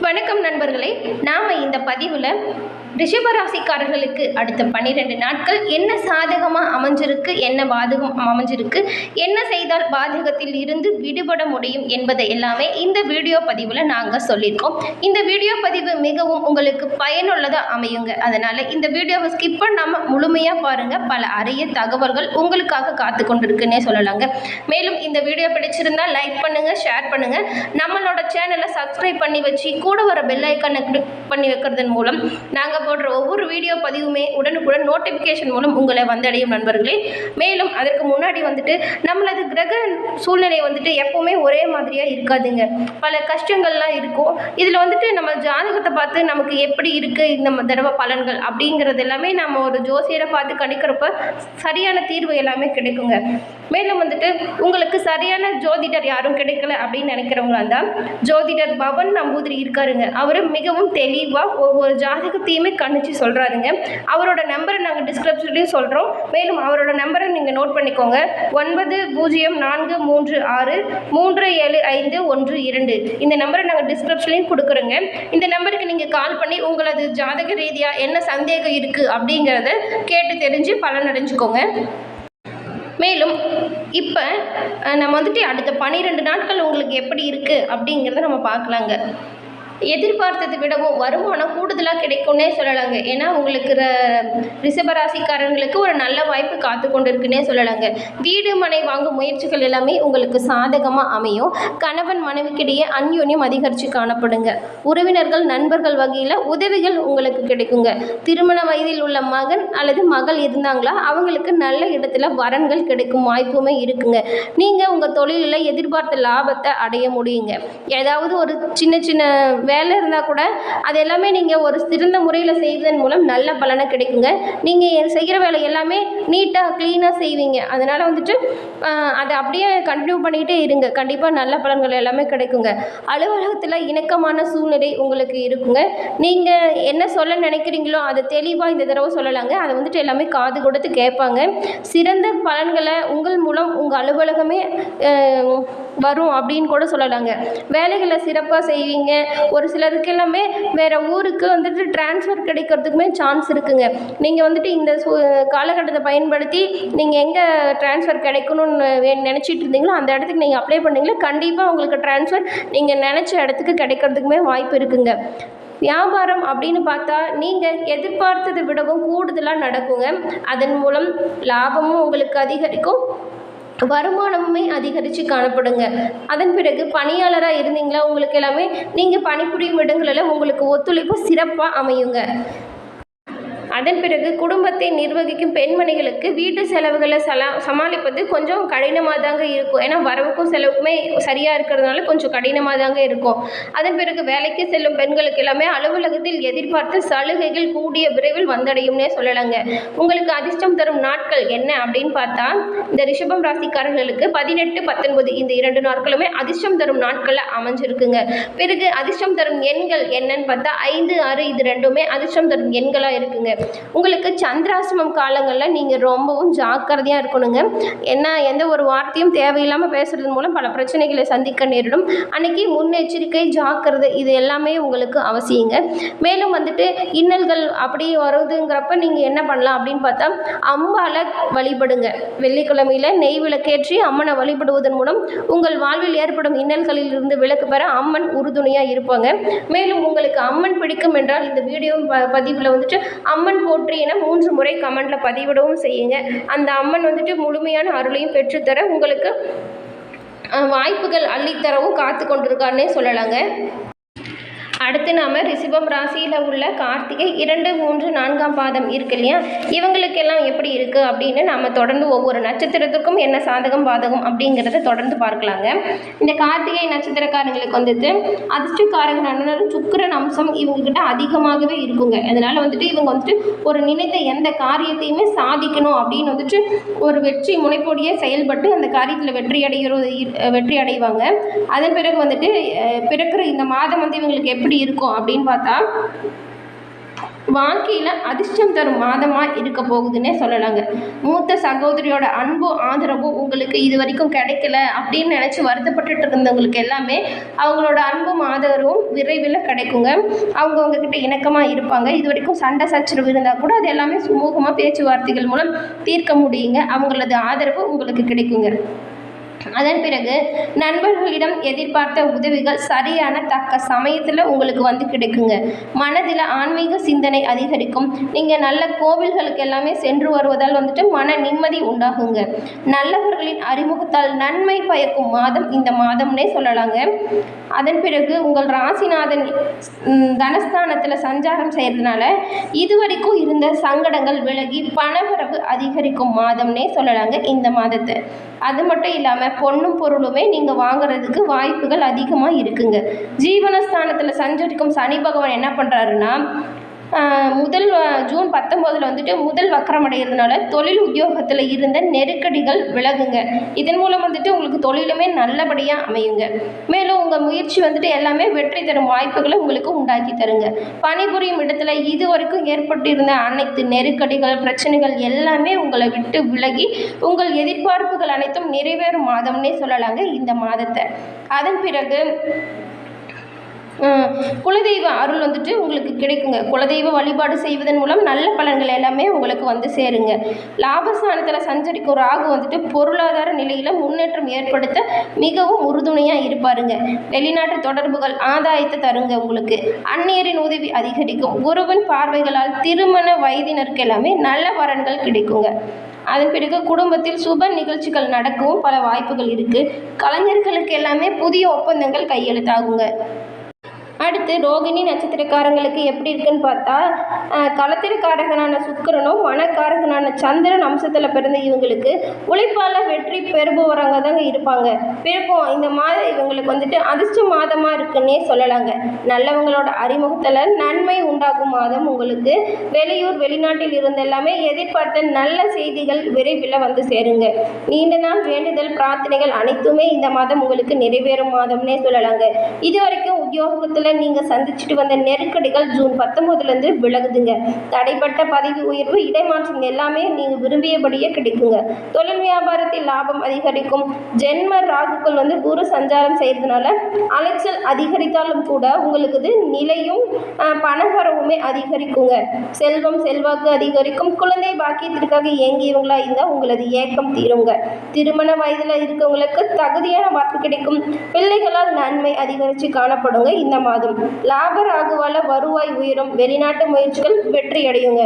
வணக்கம் நண்பர்களே நாம் இந்த பதிவில் ரிஷபராசிக்காரர்களுக்கு அடுத்த பன்னிரெண்டு நாட்கள் என்ன சாதகமாக அமைஞ்சிருக்கு என்ன பாதகம் அமைஞ்சிருக்கு என்ன செய்தால் பாதகத்தில் இருந்து விடுபட முடியும் என்பதை எல்லாமே இந்த வீடியோ பதிவில் நாங்கள் சொல்லியிருக்கோம். இந்த வீடியோ பதிவு மிகவும் உங்களுக்கு பயனுள்ளதாக அமையுங்க. அதனால் இந்த வீடியோவை ஸ்கிப் பண்ணாமல் முழுமையாக பாருங்கள் பல அரிய தகவல்கள் உங்களுக்காக காத்து கொண்டிருக்குன்னே சொல்லலாங்க. மேலும் இந்த வீடியோ பிடிச்சிருந்தால் லைக் பண்ணுங்கள் ஷேர் பண்ணுங்கள் நம்மளோட சேனலை சப்ஸ்கிரைப் பண்ணி வச்சு கூட வர பெல்லைக்கனை கிளிக் பண்ணி வைக்கிறதன் மூலம் நாங்கள் போடுற ஒவ்வொரு வீடியோ பதிவுமே உடனுக்குடன் நோட்டிஃபிகேஷன் மூலம் உங்களை வந்தடையும் நண்பர்களே. மேலும் அதற்கு முன்னாடி வந்துட்டு நம்மளது கிரக சூழ்நிலை வந்துட்டு எப்போவுமே ஒரே மாதிரியாக இருக்காதுங்க. பல கஷ்டங்கள்லாம் இருக்கும். இதில் வந்துட்டு நம்ம ஜாதகத்தை பார்த்து நமக்கு எப்படி இருக்குது இந்த தடவை பலன்கள் அப்படிங்கிறது எல்லாமே நம்ம ஒரு ஜோசியரை பார்த்து கணிக்கிறப்ப சரியான தீர்வு எல்லாமே கிடைக்குங்க. மேலும் வந்துட்டு உங்களுக்கு சரியான ஜோதிடர் யாரும் கிடைக்கல அப்படின்னு நினைக்கிறவங்களா இருந்தால் ஜோதிடர் பவன் நம்பூதிரி இருக்காருங்க. அவர் மிகவும் தெளிவாக ஒவ்வொரு ஜாதகத்தையுமே கணிச்சு சொல்கிறாருங்க அவரோட நம்பரை நாங்கள் டிஸ்கிரிப்ஷன்லையும் சொல்கிறோம் மேலும் அவரோட நம்பரை நீங்கள் நோட் பண்ணிக்கோங்க. ஒன்பது பூஜ்ஜியம் நான்கு மூன்று ஆறு மூன்று ஏழு ஐந்து ஒன்று இரண்டு. இந்த நம்பரை நாங்கள் டிஸ்கிரிப்ஷன்லையும் கொடுக்குறோங்க. இந்த நம்பருக்கு நீங்கள் கால் பண்ணி உங்களது ஜாதக ரீதியாக என்ன சந்தேகம் இருக்குது அப்படிங்கிறத கேட்டு தெரிஞ்சு பலனடைஞ்சுக்கோங்க மேலும் இப்போ நம்ம வந்துட்டு அடுத்த பன்னிரெண்டு நாட்கள் உங்களுக்கு எப்படி இருக்குது அப்படிங்கிறத நம்ம பார்க்கலாங்க. எதிர்பார்த்ததை விடவும் வருமானம் கூடுதலாக கிடைக்கும்னே சொல்லலாங்க. ஏன்னா உங்களுக்கு ர- ரிஷபராசிக்காரங்களுக்கு ஒரு நல்ல வாய்ப்பு காத்து கொண்டு இருக்குன்னே சொல்லலாங்க. வீடு மனை வாங்கும் முயற்சிகள் எல்லாமே உங்களுக்கு சாதகமாக அமையும். கணவன் மனைவிக்கிடையே அந்யோன்யம் அதிகரித்து காணப்படுங்க. உறவினர்கள் நண்பர்கள் வகையில் உதவிகள் உங்களுக்கு கிடைக்குங்க. திருமண வயதில் உள்ள மகன் அல்லது மகள் இருந்தாங்களா அவங்களுக்கு நல்ல இடத்துல வரன்கள் கிடைக்கும் வாய்ப்புமே இருக்குங்க. நீங்கள் உங்கள் தொழிலில் எதிர்பார்த்த லாபத்தை அடைய முடியுங்க. ஏதாவது ஒரு சின்ன சின்ன வேலை இருந்தால் கூட அது எல்லாமே நீங்கள் ஒரு சிறந்த முறையில் செய்வதன் மூலம் நல்ல பலனை கிடைக்குங்க. நீங்கள் செய்கிற வேலை எல்லாமே நீட்டாக க்ளீனாக செய்வீங்க. அதனால் வந்துட்டு அதை அப்படியே கண்டினியூ பண்ணிக்கிட்டே இருங்க. கண்டிப்பாக நல்ல பலன்கள் எல்லாமே கிடைக்குங்க. அலுவலகத்தில் இணக்கமான சூழ்நிலை உங்களுக்கு இருக்குங்க. நீங்கள் என்ன சொல்ல நினைக்கிறீங்களோ அதை தெளிவாக இந்த தடவை சொல்லலாங்க. அதை வந்துட்டு எல்லாமே காது கொடுத்து கேட்பாங்க. சிறந்த பலன்களை உங்கள் மூலம் உங்கள் அலுவலகமே வரும் அப்படின்னு கூட சொல்லலாங்க. வேலைகளை சிறப்பாக செய்வீங்க. ஒரு சிலருக்கு எல்லாமே வேறு ஊருக்கு வந்துட்டு ட்ரான்ஸ்ஃபர் கிடைக்கிறதுக்குமே சான்ஸ் இருக்குங்க. நீங்கள் வந்துட்டு இந்த சூ காலகட்டத்தை பயன்படுத்தி நீங்கள் எங்கே ட்ரான்ஸ்ஃபர் கிடைக்கணும்னு நினச்சிட்டு இருந்தீங்களோ அந்த இடத்துக்கு நீங்கள் அப்ளை பண்ணீங்களே? கண்டிப்பாக உங்களுக்கு ட்ரான்ஸ்ஃபர் நீங்கள் நினச்ச இடத்துக்கு கிடைக்கிறதுக்குமே வாய்ப்பு இருக்குங்க. வியாபாரம் அப்படின்னு பார்த்தா நீங்கள் எதிர்பார்த்ததை விடவும் கூடுதலாக நடக்குங்க. அதன் மூலம் லாபமும் உங்களுக்கு அதிகரிக்கும். வருமானமுமே அதிகரித்து காணப்படுங்க. அதன் பிறகு பணியாளராக இருந்தீங்களா? உங்களுக்கு எல்லாமே நீங்கள் பணிபுரியும் இடங்களில் உங்களுக்கு ஒத்துழைப்பு சிறப்பாக அமையுங்க. அதன் பிறகு குடும்பத்தை நிர்வகிக்கும் பெண்மணிகளுக்கு வீட்டு செலவுகளை சலா சமாளிப்பது கொஞ்சம் கடினமாக தாங்க இருக்கும். ஏன்னா வரவுக்கும் செலவுக்குமே சரியாக இருக்கிறதுனால கொஞ்சம் கடினமாக தாங்க இருக்கும். அதன் பிறகு வேலைக்கு செல்லும் பெண்களுக்கு எல்லாமே அலுவலகத்தில் எதிர்பார்த்த சலுகைகள் கூடிய விரைவில் வந்தடையும்னே சொல்லலாங்க. உங்களுக்கு அதிர்ஷ்டம் தரும் நாட்கள் என்ன அப்படின்னு பார்த்தா இந்த ரிஷபம் ராசிக்காரர்களுக்கு பதினெட்டு பத்தொன்பது இந்த இரண்டு நாட்களுமே அதிர்ஷ்டம் தரும் நாட்களில் அமைஞ்சிருக்குங்க. பிறகு அதிர்ஷ்டம் தரும் எண்கள் என்னன்னு பார்த்தா ஐந்து ஆறு இது ரெண்டுமே அதிர்ஷ்டம் தரும் எண்களாக இருக்குங்க. உங்களுக்கு சந்திராசிரமம் காலங்களில் நீங்கள் ரொம்பவும் ஜாக்கிரதையாக இருக்கணுங்க. என்ன எந்த ஒரு வார்த்தையும் தேவையில்லாமல் பேசுறது மூலம் பல பிரச்சனைகளை சந்திக்க நேரிடும். அன்னைக்கு முன்னெச்சரிக்கை ஜாக்கிரதை இது எல்லாமே உங்களுக்கு அவசியங்க. மேலும் வந்துட்டு இன்னல்கள் அப்படி வருதுங்கிறப்ப நீங்கள் என்ன பண்ணலாம் அப்படின்னு பார்த்தா அம்பால வழிபடுங்க. வெள்ளிக்கிழமையில் நெய் விளக்கேற்றி அம்மனை வழிபடுவதன் மூலம் உங்கள் வாழ்வில் ஏற்படும் இன்னல்களில் இருந்து விலக்கு பெற அம்மன் உறுதுணையாக இருப்பாங்க. மேலும் உங்களுக்கு அம்மன் பிடிக்கும் என்றால் இந்த வீடியோ ப பதிவில் வந்துட்டு அம்மன் அம்மன் போற்றி என மூன்று முறை கமெண்டில் பதிவிடவும் செய்யுங்க. அந்த அம்மன் வந்துட்டு முழுமையான அருளையும் பெற்றுத்தர உங்களுக்கு வாய்ப்புகள் அள்ளித்தரவும் காத்து கொண்டிருக்காருன்னே சொல்லலாங்க. அடுத்து நாம் ரிஷபம் ராசியில் உள்ள கார்த்திகை இரண்டு மூன்று நான்காம் பாதம் இருக்கு இல்லையா? இவங்களுக்கெல்லாம் எப்படி இருக்குது அப்படின்னு நாம் தொடர்ந்து ஒவ்வொரு நட்சத்திரத்துக்கும் என்ன சாதகம் பாதகம் அப்படிங்கிறத தொடர்ந்து பார்க்கலாங்க. இந்த கார்த்திகை நட்சத்திரக்காரங்களுக்கு வந்துட்டு அதிர்ஷ்டக்காரங்களான சுக்கிரன் அம்சம் இவங்ககிட்ட அதிகமாகவே இருக்குங்க. அதனால் வந்துட்டு இவங்க வந்துட்டு ஒரு நினைத்த எந்த காரியத்தையுமே சாதிக்கணும் அப்படின்னு வந்துட்டு ஒரு வெற்றி முனைப்போடியே செயல்பட்டு அந்த காரியத்தில் வெற்றி அடைகிறது வெற்றி அடைவாங்க. அதன் பிறகு வந்துட்டு பிறக்கிற இந்த மாதம் வந்து இவங்களுக்கு எப்படி எப்படி இருக்கும் அப்படின்னு பார்த்தா வாழ்க்கையில் அதிர்ஷ்டம் தரும் மாதமாக இருக்க போகுதுன்னே சொல்லலாங்க. மூத்த சகோதரியோட அன்பும் ஆதரவும் உங்களுக்கு இது வரைக்கும் கிடைக்கல அப்படின்னு நினச்சி வருத்தப்பட்டுட்டு இருந்தவங்களுக்கு எல்லாமே அவங்களோட அன்பும் ஆதரவும் விரைவில் கிடைக்குங்க. அவங்க கிட்டே இணக்கமாக இருப்பாங்க. இது வரைக்கும் சண்டை சச்சரவு இருந்தால் கூட அது எல்லாமே சுமூகமாக பேச்சுவார்த்தைகள் மூலம் தீர்க்க முடியுங்க. அவங்களது ஆதரவு உங்களுக்கு கிடைக்குங்க. அதன் பிறகு நண்பர்களிடம் எதிர்பார்த்த உதவிகள் சரியான தக்க சமயத்தில் உங்களுக்கு வந்து கிடைக்குங்க. மனதில் ஆன்மீக சிந்தனை அதிகரிக்கும். நீங்கள் நல்ல கோவில்களுக்கு எல்லாமே சென்று வருவதால் வந்துட்டு மன நிம்மதி உண்டாகுங்க. நல்லவர்களின் அறிமுகத்தால் நன்மை பயக்கும் மாதம் இந்த மாதம்னே சொல்லலாங்க. அதன் பிறகு உங்கள் ராசிநாதன் தனஸ்தானத்தில் சஞ்சாரம் செய்கிறதுனால இதுவரைக்கும் இருந்த சங்கடங்கள் விலகி பணவரவு அதிகரிக்கும் மாதம்னே சொல்லலாங்க இந்த மாதத்தை. அது மட்டும் இல்லாமல் பொண்ணும் பொருளுமே நீங்கள் வாங்குறதுக்கு வாய்ப்புகள் அதிகமாக இருக்குங்க. ஜீவனஸ்தானத்தில் சஞ்சரிக்கும் சனி பகவான் என்ன பண்ணுறாருன்னா முதல் ஜூன் பத்தொம்போதில் வந்துட்டு முதல் வக்கரம் அடைகிறதுனால தொழில் உத்தியோகத்தில் இருந்த நெருக்கடிகள் விலகுங்க. இதன் மூலம் வந்துட்டு உங்களுக்கு தொழிலுமே நல்லபடியாக அமையுங்க. மேலும் உங்கள் முயற்சி வந்துட்டு எல்லாமே வெற்றி தரும் வாய்ப்புகளை உங்களுக்கு உண்டாக்கி தருங்க. பணிபுரியும் இடத்துல இது வரைக்கும் ஏற்பட்டிருந்த அனைத்து நெருக்கடிகள் பிரச்சனைகள் எல்லாமே உங்களை விட்டு விலகி உங்கள் எதிர்பார்ப்புகள் அனைத்தும் நிறைவேறும் மாதம்னே சொல்லலாங்க இந்த மாதத்தை. அதன் பிறகு குலதெய்வ அருள் வந்துட்டு உங்களுக்கு கிடைக்குங்க. குலதெய்வ வழிபாடு செய்வதன் மூலம் நல்ல பலன்கள் எல்லாமே உங்களுக்கு வந்து சேருங்க. லாபஸ்தானத்தில் சஞ்சரிக்கும் ராகு வந்துட்டு பொருளாதார நிலையில் முன்னேற்றம் ஏற்படுத்த மிகவும் உறுதுணையாக இருப்பாருங்க. வெளிநாட்டு தொடர்புகள் ஆதாயத்தை தருங்க உங்களுக்கு. அந்நியரின் உதவி அதிகரிக்கும். குருவின் பார்வைகளால் திருமண வயதினருக்கு எல்லாமே நல்ல வரன்கள் கிடைக்குங்க. அதன் பிறகு குடும்பத்தில் சுப நிகழ்ச்சிகள் நடக்கவும் பல வாய்ப்புகள் இருக்குது கலைஞர்களுக்கு எல்லாமே புதிய ஒப்பந்தங்கள் கையெழுத்தாகுங்க. அடுத்து ரோகிணி நட்சத்திரக்காரங்களுக்கு எப்படி இருக்குன்னு பார்த்தா களத்திரக்காரகனான சுக்கிரனும் மனக்காரகனான சந்திரன் அம்சத்தில் பிறந்த இவங்களுக்கு உழைப்பால் வெற்றி பெறுபவராக தாங்க இருப்பாங்க. பிறப்போம் இந்த மாதம் இவங்களுக்கு வந்துட்டு அதிர்ஷ்ட மாதமாக இருக்குன்னே சொல்லலாங்க. நல்லவங்களோட அறிமுகத்தில் நன்மை உண்டாகும் மாதம் உங்களுக்கு. வெளியூர் வெளிநாட்டில் இருந்து எல்லாமே எதிர்பார்த்த நல்ல செய்திகள் விரைவில் வந்து சேருங்க. நீண்ட நாள் வேண்டுதல் பிரார்த்தனைகள் அனைத்துமே இந்த மாதம் உங்களுக்கு நிறைவேறும் மாதம்னே சொல்லலாங்க. இதுவரைக்கும் உத்தியோகத்தில் நீங்கள் சந்திச்சுட்டு வந்த நெருக்கடிகள் ஜூன் பத்தொம்போதுலேருந்து விலகுதுங்க. தடைப்பட்ட பதவி உயர்வு இடைமாற்றம் எல்லாமே நீங்கள் விரும்பியபடியே கிடைக்குங்க. தொழில் வியாபாரத்தில் லாபம் அதிகரிக்கும். ஜென்ம ராகுக்கள் வந்து குரு சஞ்சாரம் செய்கிறதுனால அலைச்சல் அதிகரித்தாலும் கூட உங்களுக்கு இது நிலையும் பணவரவுமே அதிகரிக்குங்க. செல்வம் செல்வாக்கு அதிகரிக்கும். குழந்தை பாக்கியத்திற்காக இயங்கியவங்களா இருந்தால் உங்களது ஏக்கம் தீருங்க. திருமண வயதில் இருக்கவங்களுக்கு தகுதியான வாக்கு கிடைக்கும். பிள்ளைகளால் நன்மை அதிகரித்து காணப்படும். காணப்படுங்க இந்த மாதம் லாப ராகுவால வருவாய் உயரும். வெளிநாட்டு முயற்சிகள் வெற்றி அடையுங்க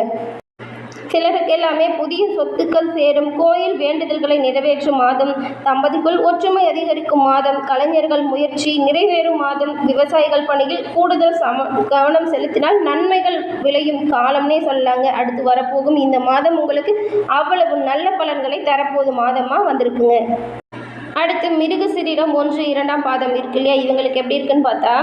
சிலருக்கு எல்லாமே புதிய சொத்துக்கள் சேரும். கோயில் வேண்டுதல்களை நிறைவேற்றும் மாதம். தம்பதிக்குள் ஒற்றுமை அதிகரிக்கும் மாதம். கலைஞர்கள் முயற்சி நிறைவேறும் மாதம். விவசாயிகள் பணியில் கூடுதல் சம கவனம் செலுத்தினால் நன்மைகள் விளையும் காலம்னே சொல்லலாங்க அடுத்து வரப்போகும் இந்த மாதம் உங்களுக்கு அவ்வளவு நல்ல பலன்களை தரப்போது மாதமாக வந்திருக்குங்க. அடுத்து மிருக சிரீடம் ஒன்று இரண்டாம் பாதம் இருக்கு இல்லையா? இவங்களுக்கு எப்படி இருக்குன்னு பார்த்தா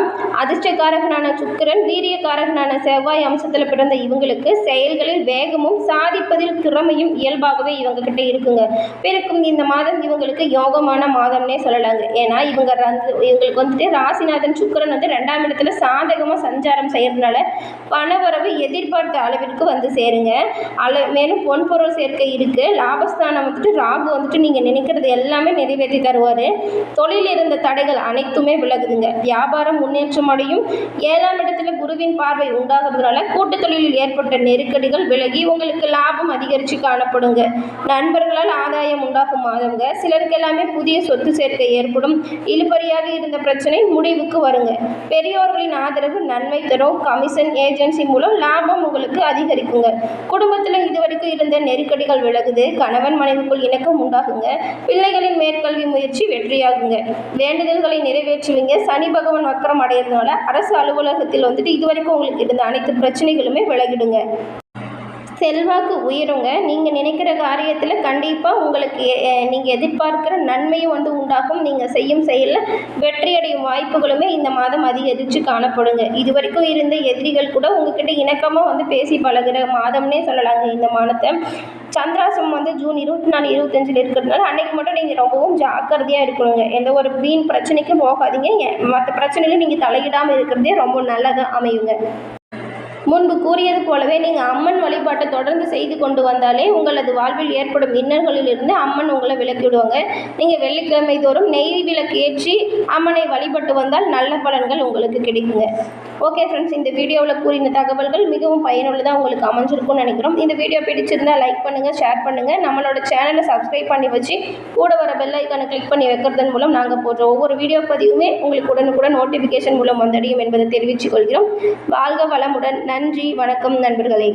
அதிர்ஷ்டக்காரகனான சுக்கிரன் வீரியக்காரகனான செவ்வாய் அம்சத்தில் பிறந்த இவங்களுக்கு செயல்களில் வேகமும் சாதிப்பதில் திறமையும் இயல்பாகவே இவங்க கிட்ட இருக்குங்க. பிறக்கும் இந்த மாதம் இவங்களுக்கு யோகமான மாதம்னே சொல்லலாங்க. ஏன்னா இவங்க இவங்களுக்கு வந்துட்டு ராசிநாதன் சுக்கிரன் வந்து ரெண்டாம் இடத்துல சாதகமாக சஞ்சாரம் செய்யறதுனால பணவரவு எதிர்பார்த்த அளவிற்கு வந்து சேருங்க. அள மேலும் பொன்பொருள் சேர்க்கை இருக்கு. லாபஸ்தானம் வந்துட்டு ராகு வந்துட்டு நீங்கள் நினைக்கிறது எல்லாமே நிறைவேற்றி தருவார். தொழில் இருந்த தடைகள் அனைத்துமே விலகுதுங்க. வியாபாரம் முன்னேற்றம் அடையும். ஏழாம் இடத்துல குருவின் பார்வை உண்டாகிறதுனால கூட்டு தொழிலில் ஏற்பட்ட நெருக்கடிகள் விலகி உங்களுக்கு லாபம் அதிகரித்து காணப்படுங்க. நண்பர்களால் ஆதாயம் உண்டாகும் மாதங்க சிலருக்கு எல்லாமே புதிய சொத்து சேர்க்கை ஏற்படும். இழுபறியாக இருந்த பிரச்சனை முடிவுக்கு வருங்க. பெரியோர்களின் ஆதரவு நன்மை தரும். கமிஷன் ஏஜென்சி மூலம் லாபம் உங்களுக்கு அதிகரிக்குங்க. குடும்பத்தில் இதுவரைக்கும் இருந்த நெருக்கடிகள் விலகுது. கணவன் மனைவிக்குள் இணக்கம் உண்டாகுங்க. பிள்ளைகளின் மேற்கல்வி முயற்சி வெற்றியாகுங்க. வேண்டுதல்களை நிறைவேற்றுவீங்க. சனி பகவான் வக்கரம் அடையிறதுனால அரசு அலுவலகத்தில் வந்துட்டு இதுவரைக்கும் உங்களுக்கு இருந்த அனைத்து பிரச்சனைகளுமே விலகிடுங்க. செல்வாக்கு உயருங்க. நீங்கள் நினைக்கிற காரியத்தில் கண்டிப்பாக உங்களுக்கு நீங்கள் எதிர்பார்க்கிற நன்மையும் வந்து உண்டாகும். நீங்கள் செய்யும் செயலில் வெற்றியடையும் வாய்ப்புகளுமே இந்த மாதம் அதிகரித்து காணப்படுங்க. இது வரைக்கும் இருந்த எதிரிகள் கூட உங்ககிட்ட இணக்கமாக வந்து பேசி பழகுற மாதம்னே சொல்லலாங்க. இந்த மாதத்தை சந்திராசம் வந்து ஜூன் இருபத்தி நாலு இருபத்தஞ்சில் இருக்கிறதுனால அன்னைக்கு மட்டும் நீங்கள் ரொம்பவும் ஜாக்கிரதையாக இருக்கணுங்க. எந்த ஒரு வீண் பிரச்சனைக்கும் போகாதீங்க. மற்ற பிரச்சனையிலும் நீங்கள் தலையிடாமல் இருக்கிறதே ரொம்ப நல்லதாக அமையுங்க. முன்பு கூறியது போலவே நீங்கள் அம்மன் வழிபாட்டை தொடர்ந்து செய்து கொண்டு வந்தாலே உங்களது வாழ்வில் ஏற்படும் இன்னல்களிலிருந்து அம்மன் உங்களை விலக்கிவிடுவாங்க. நீங்கள் வெள்ளிக்கிழமை தோறும் நெய் விளக்கு ஏற்றி அம்மனை வழிபட்டு வந்தால் நல்ல பலன்கள் உங்களுக்கு கிடைக்குங்க. ஓகே ஃப்ரெண்ட்ஸ் இந்த வீடியோவில் கூறின தகவல்கள் மிகவும் பயனுள்ளதாக உங்களுக்கு அமைஞ்சிருக்கும்னு நினைக்கிறோம். இந்த வீடியோ பிடிச்சிருந்தா லைக் பண்ணுங்கள் ஷேர் பண்ணுங்கள் நம்மளோட சேனலை சப்ஸ்கிரைப் பண்ணி வச்சு கூட வர பெல் ஐக்கானை கிளிக் பண்ணி வைக்கிறதன் மூலம் நாங்கள் போடுற ஒவ்வொரு வீடியோ பதிவுமே உங்களுக்கு உடனுக்குடன் நோட்டிஃபிகேஷன் மூலம் வந்தடையும் என்பதை தெரிவித்துக் கொள்கிறோம். வாழ்க வளமுடன். நன்றி வணக்கம் நண்பர்களே.